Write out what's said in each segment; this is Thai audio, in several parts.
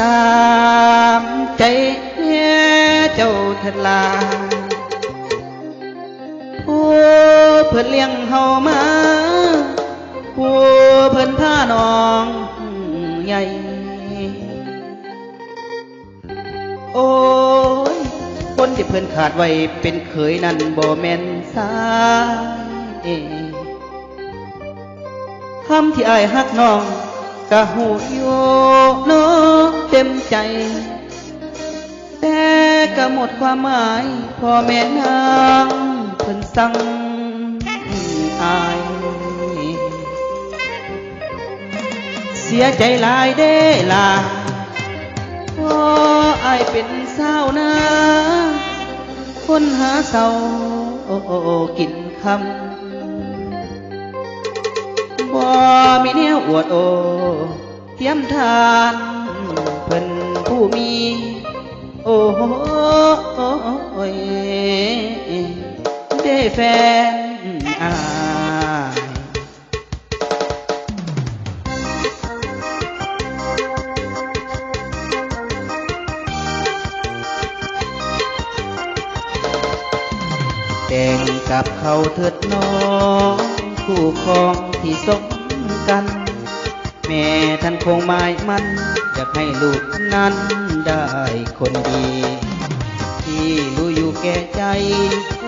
ตามใจเจ้าเถิดลาผู้เพิ่นเลี้ยงเฮามาผู้เพิ่นพาน้องใหญ่โอ้ยคนที่เพิ่นขาดไว้เป็นเขยนั่นบ่แม่นสายคำที่อายฮักน้อง กะหูอยู่เนาะเต็มใจ แต่ก็หมดความหมายพ่อแม่นางเพิ่นสั่งอาย เสียใจหลายเด้ล่ะพราะอายเป็นสาวนาคนหาเศร้าโอ้โอกินคำบ่มีน อวดโอเทียมทานเพิ่นผู้มี โอ้โหได้แฟนอายแต่งกับเขาเถิดน้องคู่ครองที่สมกัน แม่ท่านคงหมายมันอยากให้ลูกนั้นได้คนดีที่รู้อยู่แก่ใจ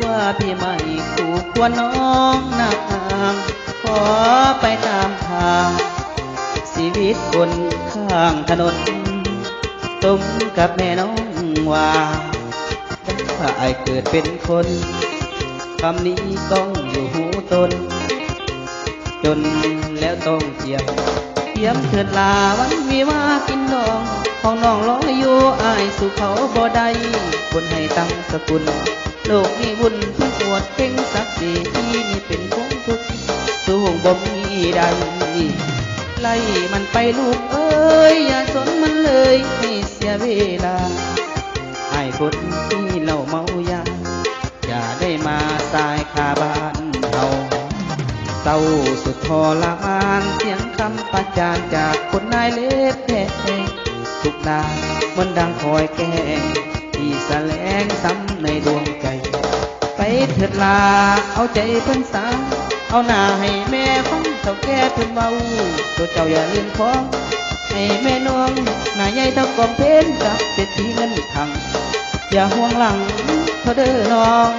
ว่าพี่ไม่คู่ควรน้องนางขอไปตามทาง ชีวิตคนข้างถนนตรงกับแม่น้องว่าถ้าไอเกิดเป็นคนคำนี้ต้องอยู่หูตน จนแล้วต้องเจียม ทียมเถิดลาวันมีว่ากินดองของน้องรออยู่อายสู่เขาบ่ได้คนให้ตั้งสกุลโลกนี้บุญทุกปวดเก่งสักดีที่นี่เป็นคงทุกสู้บ่มีใดไล่มันไปลูกเอ้ยอย่าสนมันเลยให้เสียเวลาไอ้คนที่เหล่าเมายาอย่าได้มาสายคาบาาสุดทรมานเสียงคำประจานจากคนนายเล็บแท้ทุกดามันดังคอยแก้งที่แสลงซ้ำในดวงใจ ไปเถิดลาเอาใจเพิ่นสาเอาหน้าให้แม่ฟังเท่าแก่เพิ่นเบาตัวเจ้าอย่าลืมของให้แม่น้องหน้าใหญ่เท่ากองเพนกับเศรษฐีเงินถังอย่าห่วงหลังเท่าเด้อน้อง